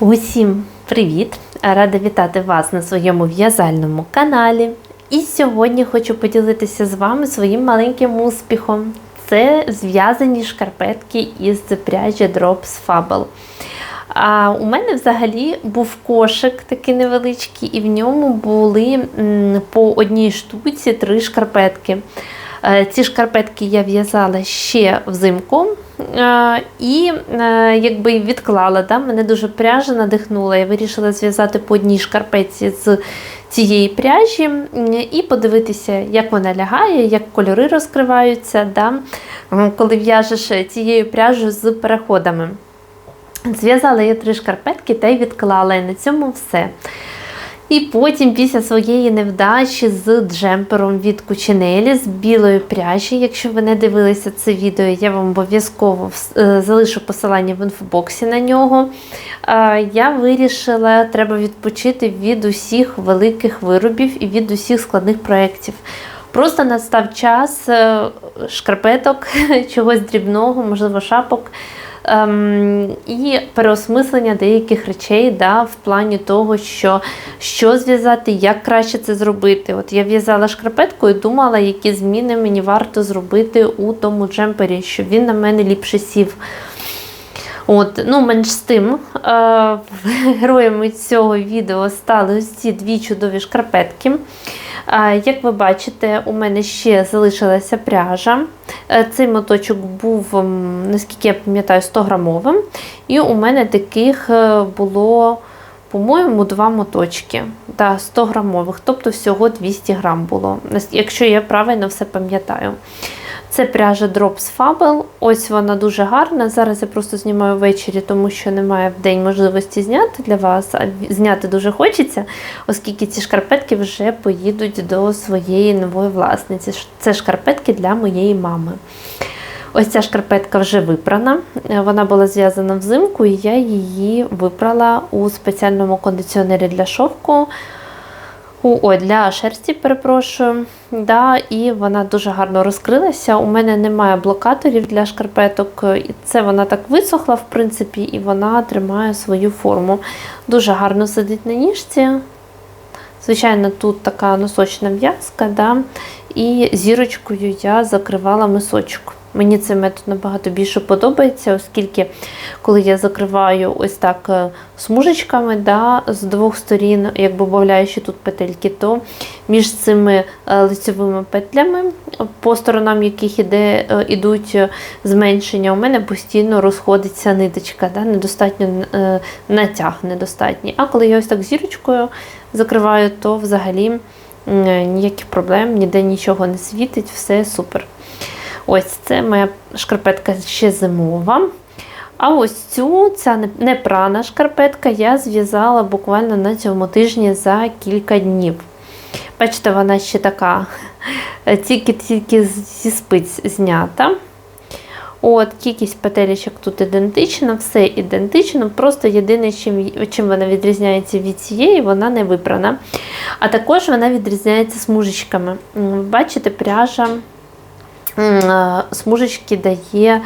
Усім привіт! Рада вітати вас на своєму в'язальному каналі. І сьогодні хочу поділитися з вами своїм маленьким успіхом. Це зв'язані шкарпетки із пряжі Drops Fable. А у мене взагалі був кошик такий невеличкий, і в ньому були по одній штуці три шкарпетки. Е, Ці шкарпетки я в'язала ще взимку е, і е, якби відклала. Да? Мене дуже пряжа надихнула. Я вирішила зв'язати по одній шкарпетці з цієї пряжі і подивитися, як вона лягає, як кольори розкриваються, да? Коли в'яжеш цією пряжею з переходами. Зв'язала я три шкарпетки та й відклала, і на цьому все. І потім, після своєї невдачі з джемпером від Кучинелі з білої пряжі, якщо ви не дивилися це відео, я вам обов'язково е, залишу посилання в інфобоксі на нього. Я вирішила, треба відпочити від усіх великих виробів і від усіх складних проєктів. Просто настав час е, шкарпеток, чогось дрібного, можливо, шапок. Ем, і переосмислення деяких речей да, в плані того, що, що зв'язати, як краще це зробити. От я в'язала шкарпетку і думала, які зміни мені варто зробити у тому джемпері, щоб він на мене ліпше сів. От, ну, Менш з тим, е, героями цього відео стали ось ці дві чудові шкарпетки. Е, Як ви бачите, у мене ще залишилася пряжа. Е, Цей моточок був, наскільки я пам'ятаю, 100 грамовим. І у мене таких було, по-моєму, два моточки. Да, 100 грамових, тобто всього 200 грам було, якщо я правильно все пам'ятаю. Це пряжа Drops Fable. Ось вона дуже гарна. Зараз я просто знімаю ввечері, тому що немає в день можливості зняти для вас, а зняти дуже хочеться, оскільки ці шкарпетки вже поїдуть до своєї нової власниці. Це шкарпетки для моєї мами. Ось ця шкарпетка вже випрана. Е, Вона була зв'язана взимку, і я її випрала у спеціальному кондиціонері для шовку. Ой, для шерсті, перепрошую. Да, і вона дуже гарно розкрилася. У мене немає блокаторів для шкарпеток. І це вона так висохла, в принципі, і вона тримає свою форму. Дуже гарно сидить на ніжці. Звичайно, тут така носочна в'язка, да, і зірочкою я закривала мисочок. Мені цей метод набагато більше подобається, оскільки коли я закриваю ось так е, смужечками да, з двох сторін, як додавляючи тут петельки, то між цими е, лицевими петлями, по сторонам яких іде, е, ідуть е, зменшення, у мене постійно розходиться ниточка, да, недостатньо е, натяг недостатній. А коли я ось так зірочкою закриваю, то взагалі ніяких проблем, ніде нічого не світить, все супер. Ось це моя шкарпетка ще зимова. А ось цю, ця не- не шкарпетка, я зв'язала буквально на цьому тижні за кілька днів. Бачите, вона ще така, тільки-тільки зі спиць знята. От, кількість петелечок тут ідентична, все ідентично, просто єдине, чим, чим вона відрізняється від цієї, вона не випрана. А також вона відрізняється смужечками. Бачите, пряжа смужечки дає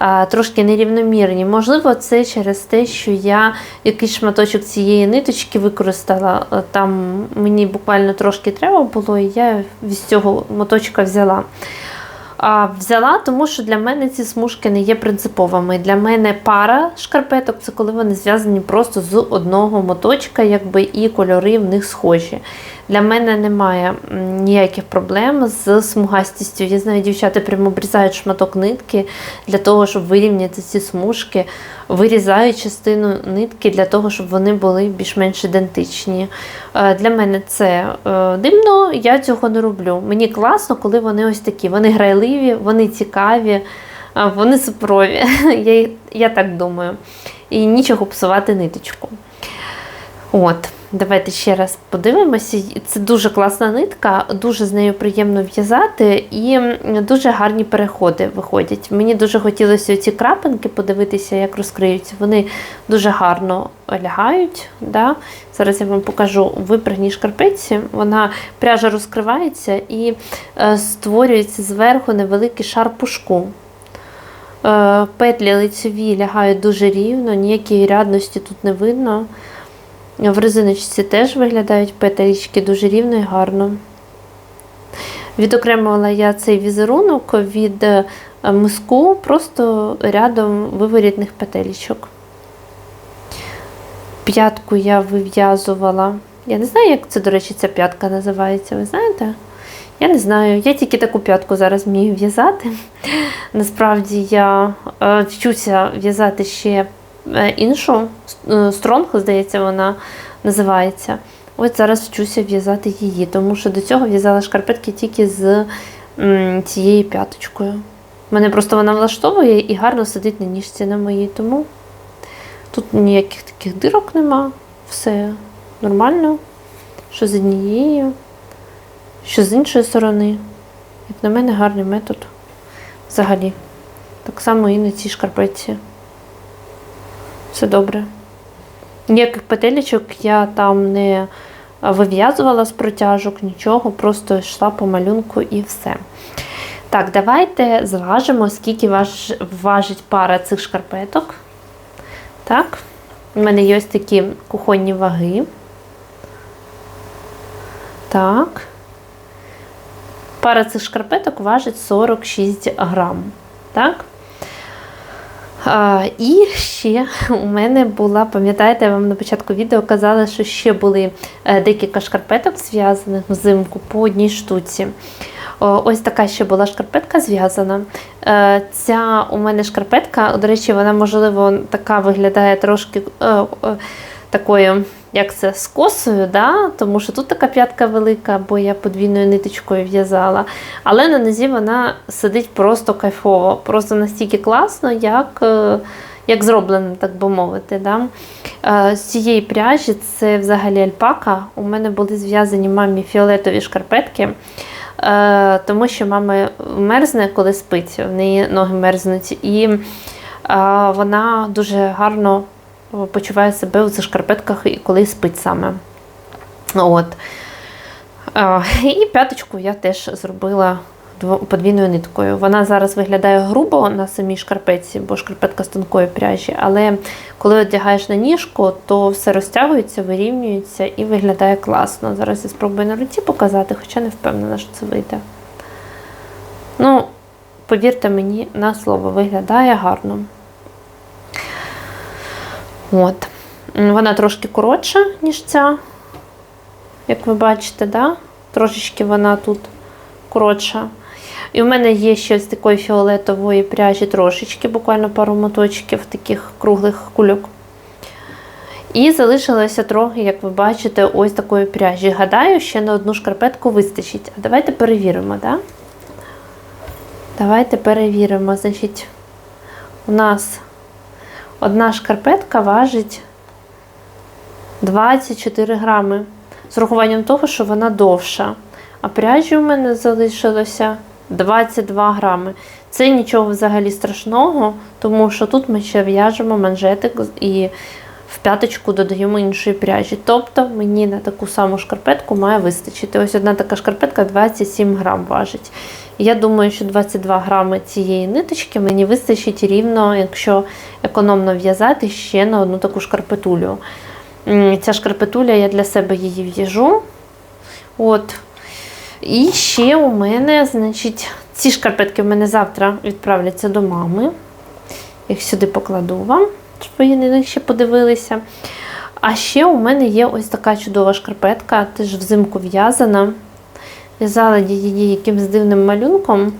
е, трошки нерівномірні. Можливо, це через те, що я якийсь шматочок цієї ниточки використала. Е, Там мені буквально трошки треба було, і я з цього моточка взяла. Взяла, тому що для мене ці смужки не є принциповими. Для мене пара шкарпеток це коли вони зв'язані просто з одного моточка, якби і кольори в них схожі. Для мене немає ніяких проблем з смугастістю. Я знаю, дівчата прямо обрізають шматок нитки для того, щоб вирівняти ці смужки, вирізають частину нитки для того, щоб вони були більш-менш ідентичні. Е, Для мене це е, дивно, я цього не роблю. Мені класно, коли вони ось такі. Вони грайливі, вони цікаві, вони суперові. Я, я так думаю. І нічого псувати ниточку. От, давайте ще раз подивимося. Це дуже класна нитка, дуже з нею приємно в'язати і дуже гарні переходи виходять. Мені дуже хотілося ці крапинки подивитися, як розкриються. Вони дуже гарно лягають. Да? Зараз я вам покажу випрягній шкарпетці. Вона пряжа розкривається і е, створюється зверху невеликий шар пушку. Е, Петлі лицеві лягають дуже рівно, ніякої рядності тут не видно. В резиночці теж виглядають петелечки дуже рівно і гарно. Відокремила я цей візерунок від е, миску просто рядом виворітних петелечок. П'ятку я вив'язувала. Я не знаю, як це, до речі, ця п'ятка називається, ви знаєте? Я не знаю. Я тільки таку п'ятку зараз вмію в'язати. Насправді я е, вчуся в'язати ще іншу стронг, здається, вона називається. Ось зараз вчуся в'язати її, тому що до цього в'язала шкарпетки тільки з цією п'яточкою. Мене просто вона влаштовує і гарно сидить на ніжці на моїй, тому тут ніяких таких дирок нема. Все нормально. Що з однією, що з іншої сторони. Як на мене, гарний метод взагалі. Так само і на цій шкарпетці. Все добре. Ніяких петелечок я там не вив'язувала з протяжок, нічого, просто йшла по малюнку і все. Так, давайте зважимо, скільки важ, важить пара цих шкарпеток. Так, у мене є ось такі кухонні ваги. Так. Пара цих шкарпеток важить 46 грам. Так? А, І ще у мене була, пам'ятаєте, я вам на початку відео казала, що ще були е, декілька шкарпеток зв'язаних взимку по одній штуці. Ось така ще була шкарпетка зв'язана. Е, ця у мене шкарпетка, до речі, вона, можливо, така виглядає трошки е, такою, як це, з косою, да? тому що тут така п'ятка велика, бо я подвійною ниточкою в'язала. Але на нозі вона сидить просто кайфово, просто настільки класно, як як зроблено, так би мовити. Да? З цієї пряжі це взагалі альпака. У мене були зв'язані мамі фіолетові шкарпетки. Тому що мама мерзне, коли спить, в неї ноги мерзнуть, і вона дуже гарно почуває себе цих шкарпетках, коли спить саме. От. І п'яточку я теж зробила подвійною ниткою. Вона зараз виглядає грубо на самій шкарпетці, бо шкарпетка з тонкої пряжі, але коли одягаєш на ніжку, то все розтягується, вирівнюється і виглядає класно. Зараз я спробую на руці показати, хоча не впевнена, що це вийде. Ну, повірте мені, на слово, виглядає гарно. От. Вона трошки коротша, ніж ця, як ви бачите, да? трошечки вона тут коротша. І в мене є ще з такої фіолетової пряжі трошечки, буквально пару моточків таких круглих кульок. І залишилося трохи, як ви бачите, ось такої пряжі. Гадаю, ще на одну шкарпетку вистачить. А давайте перевіримо, да? Давайте перевіримо. Значить, у нас одна шкарпетка важить 24 грами. З урахуванням того, що вона довша. А пряжі у мене залишилося 22 грами. Це нічого взагалі страшного, тому що тут ми ще в'яжемо манжетик і в п'яточку додаємо іншої пряжі. Тобто мені на таку саму шкарпетку має вистачити. Ось одна така шкарпетка 27 грам важить. Я думаю, що 22 грами цієї ниточки мені вистачить рівно, якщо економно в'язати ще на одну таку шкарпетулю. Ця шкарпетуля, я для себе її в'яжу. От. І ще у мене, значить, ці шкарпетки в мене завтра відправляться до мами. Їх сюди покладу вам, щоб ви на них ще подивилися. А ще у мене є ось така чудова шкарпетка, теж взимку в'язана. В'язала її якимсь дивним малюнком,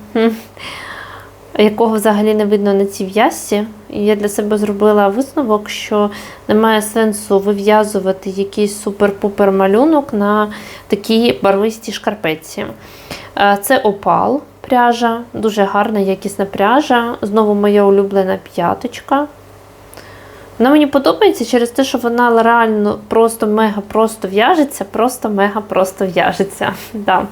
якого взагалі не видно на цій в'язці. І я для себе зробила висновок, що немає сенсу вив'язувати якийсь супер-пупер малюнок на такій барвистій шкарпетці. Е, це опал пряжа, дуже гарна, якісна пряжа. Знову моя улюблена п'яточка. Вона мені подобається через те, що вона реально просто мега просто в'яжеться, просто мега просто в'яжеться. Да.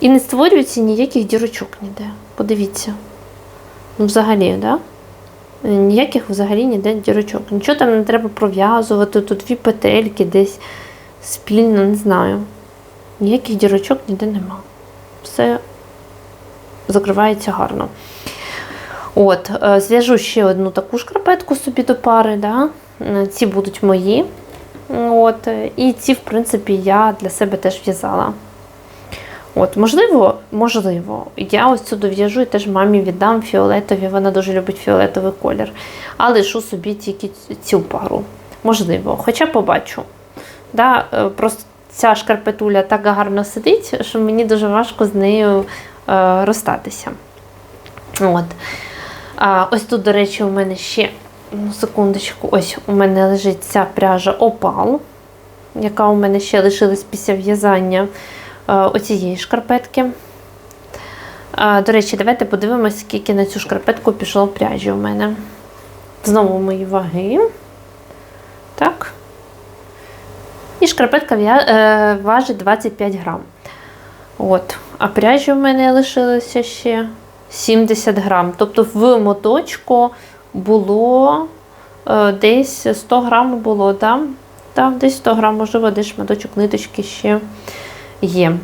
І не створюється ніяких дірочок ніде. Подивіться. Ну, взагалі, да? Ніяких взагалі ніде дірочок. Нічого там не треба пров'язувати, тут дві петельки десь спільно, не знаю. Ніяких дірочок ніде нема. Все закривається гарно. От, е, зв'яжу ще одну таку шкарпетку собі до пари. Да? Е, Ці будуть мої. От, е, і ці, в принципі, я для себе теж в'язала. От, можливо, можливо, я ось цю дов'яжу і теж мамі віддам фіолетові, вона дуже любить фіолетовий колір. А лишу собі тільки цю пару. Можливо, хоча побачу. Да, просто ця шкарпетуля так гарно сидить, що мені дуже важко з нею розстатися. От. А, ось тут, до речі, у мене ще ну, секундочку, ось у мене лежить ця пряжа Опал, яка у мене ще лишилась після в'язання е, оцієї шкарпетки. А, до речі, давайте подивимося, скільки на цю шкарпетку пішло пряжі у мене. Знову мої ваги. Так. І шкарпетка е, важить 25 грам. От. А пряжі у мене лишилося ще 70 грам. Тобто в моточку було е, десь 100 грам було, да? Да, десь 100 грам, можливо, десь шматочок ниточки ще є.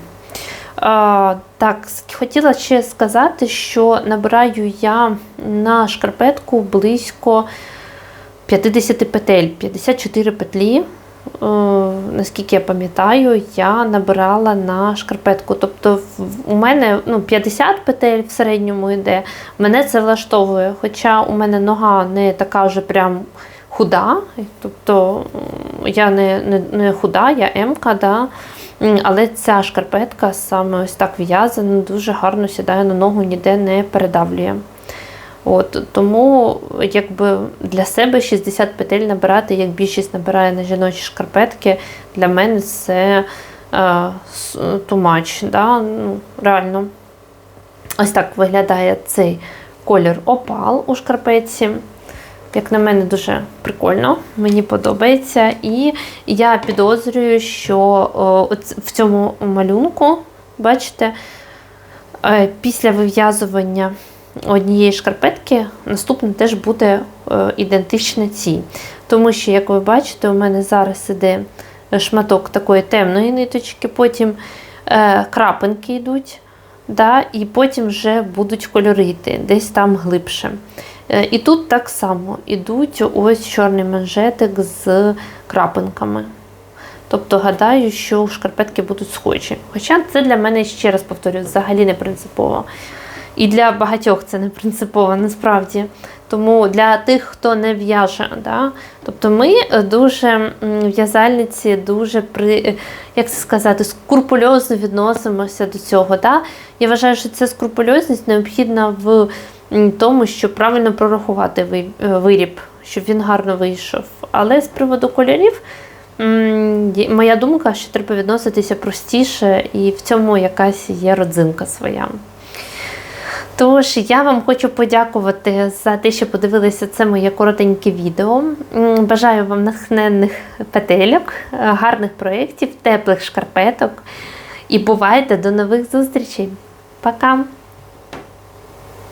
А, так, хотіла ще сказати, що набираю я на шкарпетку близько 50 петель, 54 петлі. Е, наскільки я пам'ятаю, я набирала на шкарпетку. Тобто у мене ну, 50 петель в середньому йде. Мене це влаштовує. Хоча у мене нога не така вже прям худа. Тобто я не, не, не худа, я М-ка, да. Але ця шкарпетка саме ось так в'язана, дуже гарно сідає на ногу, ніде не передавлює. От, тому якби для себе 60 петель набирати, як більшість набирає на жіночі шкарпетки, для мене це е, с- да? ну, реально. Ось так виглядає цей колір опал у шкарпетці. Як на мене, дуже прикольно, мені подобається. І я підозрюю, що о, в цьому малюнку, бачите, е, після вив'язування однієї шкарпетки наступне теж буде е, ідентичне цій. Тому що, як ви бачите, у мене зараз іде шматок такої темної ниточки, потім е, крапинки йдуть, да, і потім вже будуть кольори йти, десь там глибше. Е, І тут так само ідуть ось чорний манжетик з крапинками. Тобто гадаю, що шкарпетки будуть схожі. Хоча це для мене, ще раз повторюю, взагалі не принципово. І для багатьох це не принципово, насправді. Тому для тих, хто не в'яже, да? тобто ми е, дуже в'язальниці, дуже при, е, як це сказати, скрупульозно відносимося до цього. Да? Я вважаю, що ця скрупульозність необхідна в тому, щоб правильно прорахувати е, виріб, щоб він гарно вийшов. Але з приводу кольорів. Моя думка, що треба відноситися простіше, і в цьому якась є родзинка своя. Тож я вам хочу подякувати за те, що подивилися це моє коротеньке відео. Бажаю вам натхненних петельок, е, гарних проєктів, теплих шкарпеток. І бувайте до нових зустрічей. Пока!